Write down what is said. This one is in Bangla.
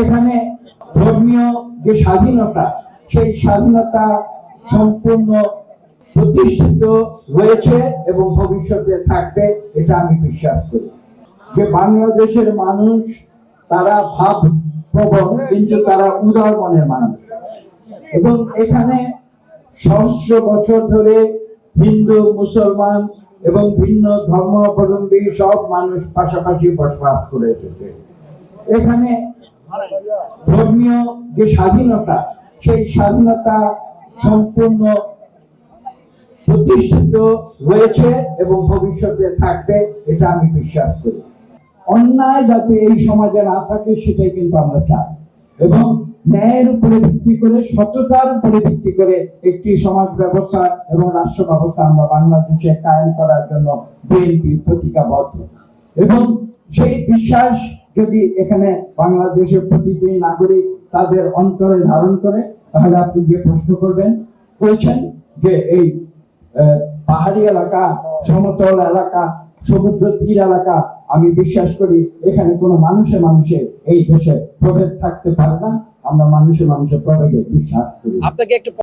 এখানে ধর্মীয় যে স্বাধীনতা, সেই স্বাধীনতা সম্পূর্ণ প্রতিষ্ঠিত হয়েছে এবং ভবিষ্যতে থাকবে, এটা আমি বিশ্বাস করি। যে বাংলাদেশের মানুষ, তারা ভাব প্রবণ, কিন্তু তারা উদার মনের মানুষ। এবং এখানে সহস্র বছর ধরে হিন্দু, মুসলমান এবং ভিন্ন ধর্মাবলম্বী সব মানুষ পাশাপাশি বসবাস করে এসেছে। এখানে ধর্মীয় যে স্বাধীনতা, সেই স্বাধীনতা সম্পূর্ণ প্রতিষ্ঠিত রয়েছে এবং ভবিষ্যতে থাকবে, এটা আমি বিশ্বাস করি। অন্যায় যাতে এই সমাজে না থাকে, সেটাই কিন্তু আমরা চাই। এবং ন্যায়ের উপরে ভিত্তি করে, সততার উপরে ভিত্তি করে একটি সমাজ ব্যবস্থা এবং রাষ্ট্র ব্যবস্থা আমরা বাংলাদেশে কায়েম করার জন্য বিএনপি প্রতিজ্ঞাবদ্ধ। এবং সেই বিশ্বাস যদি এখানে বাংলাদেশের প্রতিটি নাগরিক তাদের অন্তরে ধারণ করে, তাহলে আপনি যে প্রশ্ন করবেন করেছেন যে এই পাহাড়ি এলাকা, সমতল এলাকা, সমুদ্র তীর এলাকা, আমি বিশ্বাস করি এখানে কোনো মানুষে মানুষে এই দেশে প্রভেদ থাকতে পারে না। আমরা মানুষে মানুষে প্রভেদে বিশ্বাস করি। আপনাকে একটু